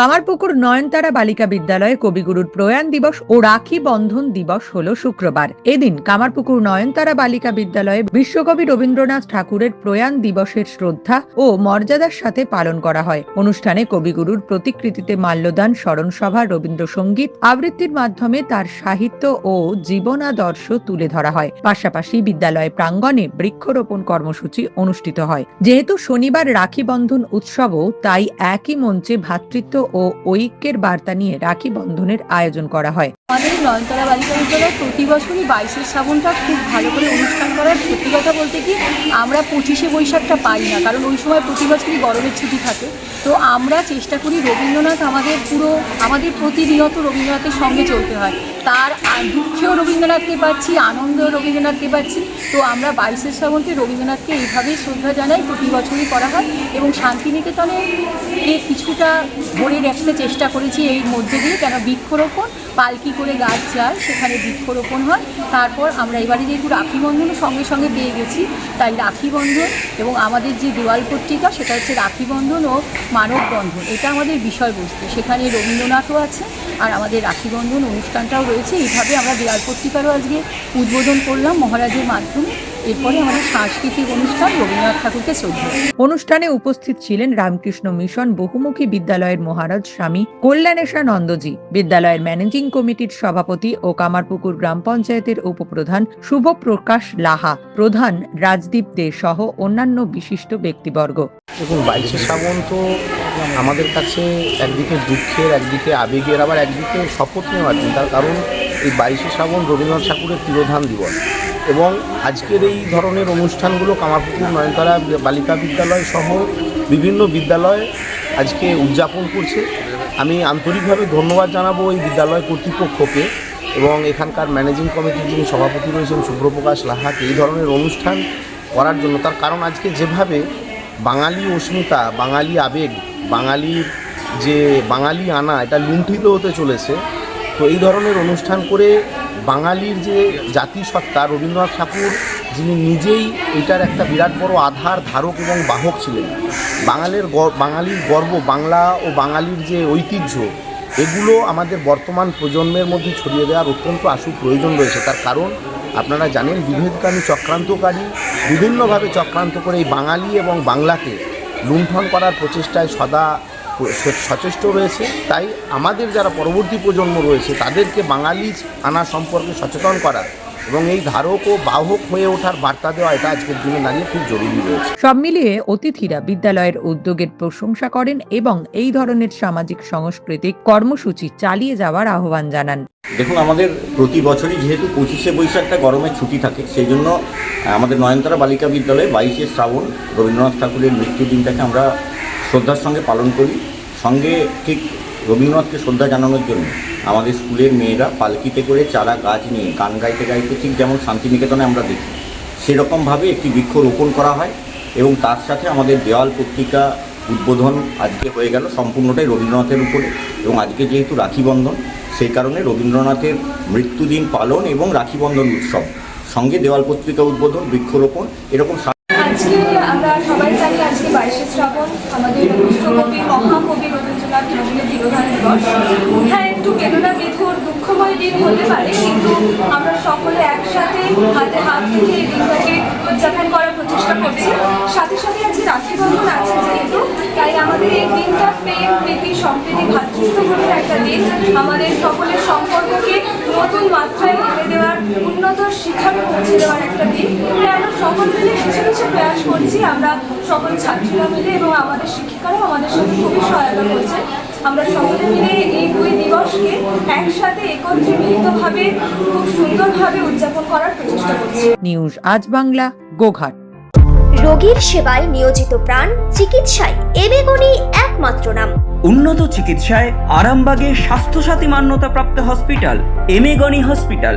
কামারপুকুর নয়নতারা বালিকা বিদ্যালয়ে কবিগুরুর প্রয়াণ দিবস ও রাখি বন্ধন দিবস হল শুক্রবার। এদিন কামারপুকুর নয়নতারা বালিকা বিদ্যালয়ে বিশ্বকবি রবীন্দ্রনাথ ঠাকুরের প্রয়াণ দিবসের শ্রদ্ধা ও মর্যাদার সাথে পালন করা হয়। অনুষ্ঠানে কবিগুরুর প্রতিকৃতিতে মাল্যদান স্মরণসভা রবীন্দ্রসঙ্গীত আবৃত্তির মাধ্যমে তার সাহিত্য ও জীবনাদর্শ তুলে ধরা হয়। পাশাপাশি বিদ্যালয় প্রাঙ্গণে বৃক্ষরোপণ কর্মসূচি অনুষ্ঠিত হয়। যেহেতু শনিবার রাখি বন্ধন উৎসবও, তাই একই মঞ্চে ভ্রাতৃত্ব ও ঐক্যের বার্তা নিয়ে রাখি বন্ধনের আয়োজন করা হয়। আমাদের নয়নতলা বালিকা বিদ্যালয় প্রতি বছরই বাইশের শ্রাবণটা খুব ভালো করে অনুষ্ঠান করার সত্যি কথা বলতে কি আমরা পঁচিশে বৈশাখটা পাই না, কারণ ওই সময় প্রতি বছরই গরমের ছুটি থাকে। তো আমরা চেষ্টা করি রবীন্দ্রনাথ আমাদের পুরো, আমাদের প্রতিনিয়ত রবীন্দ্রনাথের সঙ্গে চলতে হয়। তার দুঃখেও রবীন্দ্রনাথকে পাচ্ছি আনন্দেও রবীন্দ্রনাথকে পাচ্ছি তো আমরা বাইশের শ্রাবণকে রবীন্দ্রনাথকে এইভাবেই শ্রদ্ধা জানাই প্রতি বছরই করা হয় এবং শান্তিনিকেতনে কে কিছুটা ধরে রাখতে চেষ্টা করেছি এই মধ্যে দিয়ে, কেন বৃক্ষরোপণ, পালকি করে গাছ যায়, সেখানে বৃক্ষরোপণ হয়। তারপর আমরা এবারে যেহেতু রাখি বন্ধনও সঙ্গে সঙ্গে পেয়ে গেছি, তাই রাখি বন্ধন এবং আমাদের যে দেওয়াল পত্রিকা, সেটা হচ্ছে রাখি বন্ধন ও মানব বন্ধন। এটা আমাদের বিষয়বস্তু। সেখানে রবীন্দ্রনাথও আছে আর আমাদের রাখি বন্ধন অনুষ্ঠানটাও রয়েছে। এইভাবে আমরা দেওয়াল পত্রিকারও আজকে উদ্বোধন করলাম মহারাজের মাধ্যমে। এরপরে আমাদের সাংস্কৃতিক অনুষ্ঠান রবীন্দ্রনাথ ঠাকুরকে শ্রদ্ধা। অনুষ্ঠানে উপস্থিত ছিলেন রামকৃষ্ণ মিশন বহুমুখী বিদ্যালয়ের মহারাজ স্বামী কল্যাণেশা নন্দজি বিদ্যালয়ের ম্যানেজিং কমিটির সভাপতি ও কামারপুকুর গ্রাম পঞ্চায়েতের উপপ্রধান শুভ প্রকাশ লাহা প্রধান রাজদীপ দে সহ অন্যান্য বিশিষ্ট ব্যক্তিবর্গ। দেখুন বাইশে শ্রাবণ তো আমাদের কাছে একদিকে দুঃখের একদিকে আবেগের আবার একদিকে শপথ নেওয়ার দিন। তার কারণ এই বাইশে শ্রাবণ রবীন্দ্রনাথ ঠাকুরের তিরোধান দিবস। এবং আজকের এই ধরনের অনুষ্ঠানগুলো কামারপুকুর নয়নতারা বালিকা বিদ্যালয় সহ বিভিন্ন বিদ্যালয় আজকে উদযাপন করছে। আমি আন্তরিকভাবে ধন্যবাদ জানাব এই বিদ্যালয় কর্তৃপক্ষকে এবং এখানকার ম্যানেজিং কমিটির যিনি সভাপতি রয়েছেন শুভ্রপ্রকাশ লাহাকে, এই ধরনের অনুষ্ঠান করার জন্য। তার কারণ আজকে যেভাবে বাঙালি অস্মিতা, বাঙালি আবেগ, বাঙালির যে বাঙালি আনা, এটা লুণ্ঠিত হতে চলেছে। তো এই ধরনের অনুষ্ঠান করে বাঙালির যে জাতিসত্তা, রবীন্দ্রনাথ ঠাকুর, যিনি নিজেই এটার একটা বিরাট বড় আধার, ধারক এবং বাহক ছিলেন। বাঙালির বাঙালির গর্ব, বাংলা ও বাঙালির যে ঐতিহ্য, এগুলো আমাদের বর্তমান প্রজন্মের মধ্যে ছড়িয়ে দেওয়ার অত্যন্ত আশু প্রয়োজন রয়েছে। তার কারণ, আপনারা জানেন বিভেদকামী চক্রান্তকারী বিভিন্নভাবে চক্রান্ত করে এই বাঙালি এবং বাংলাকে লুণ্ঠন করার প্রচেষ্টায় সদা সচেষ্ট রয়েছে। তাই আমাদের যারা পরবর্তী প্রজন্ম রয়েছে তাদেরকে বাঙালি আনা সম্পর্কে সচেতন করা এবং এই ধারক ও বাহক হয়ে ওঠার বার্তা দেওয়া এটা আজকের দিনে দাঁড়িয়ে খুব জরুরি রয়েছে। সব মিলিয়ে অতিথিরা বিদ্যালয়ের উদ্যোগের প্রশংসা করেন এবং এই ধরনের সামাজিক সাংস্কৃতিক কর্মসূচি চালিয়ে যাওয়ার আহ্বান জানান। দেখুন আমাদের প্রতি বছরই যেহেতু পঁচিশে বৈশাখটা গরমের ছুটি থাকে সেই জন্য আমাদের নয়নতারা বালিকা বিদ্যালয়ে বাইশে শ্রাবণ রবীন্দ্রনাথ ঠাকুরের মৃত্যুদিনটাকে আমরা শ্রদ্ধার সঙ্গে পালন করি। সঙ্গে ঠিক রবীন্দ্রনাথকে শ্রদ্ধা জানানোর জন্য আমাদের স্কুলের মেয়েরা পালকিতে করে চারা গাছ নিয়ে গান গাইতে গাইতে ঠিক যেমন শান্তিনিকেতনে আমরা দেখি, সেরকমভাবে একটি বৃক্ষ রোপণ করা হয় এবং তার সাথে আমাদের দেওয়াল পত্রিকা উদ্বোধন আজকে হয়ে গেল সম্পূর্ণটাই রবীন্দ্রনাথের উপরে এবং আজকে যেহেতু রাখি বন্ধন, সেই কারণে রবীন্দ্রনাথের মৃত্যুদিন পালন এবং রাখি বন্ধন উৎসব, সঙ্গে দেওয়াল পত্রিকা উদ্বোধন, বৃক্ষরোপণ, এরকম আজকে আমরা সবাই জানি আজকে বাইশে শ্রাবণ আমাদের বিশ্বকবি মহাকবি রবীন্দ্রনাথ ঠাকুরের তিরোধান দিবস। হ্যাঁ একটু বেদনা বিধুর দুঃখময় দিন হতে পারে, কিন্তু আমরা সকলে একসাথে হাতে হাত রেখে এই দিনটাকে উদযাপন করার প্রচেষ্টা করছি। সাথে সাথে আজকে রাখি বন্ধন আছে যেহেতু, তাই আমাদের এই দিনটা প্রেম, প্রীতি, সম্প্রীতি, ভাতৃত্ববোধের একটা দিন। আমাদের সকলের সম্পর্ককে নতুন উন্নত শিখারে পৌঁছে দেওয়ার একটা দিন। তাই আমরা সকল মিলে কিছু কিছু প্রয়াস করছি। আমরা সকল ছাত্রীরা মিলে এবং আমাদের শিক্ষিকারাও আমাদের সাথে খুবই সহায়তা করছে। আমরা সকলে মিলে এই দুই দিবসকে একসাথে একত্রে মিলিতভাবে খুব সুন্দরভাবে উদযাপন করার প্রচেষ্টা করছি। নিউজ আজ বাংলা গোঘাট। রোগীর সেবায় নিয়োজিত প্রাণ চিকিৎসায় এবেগুনি একমাত্র নাম। উন্নত চিকিৎসায় আরামবাগে স্বাস্থ্যসাথী মান্যতাপ্রাপ্ত হসপিটাল এমেগনি হসপিটাল।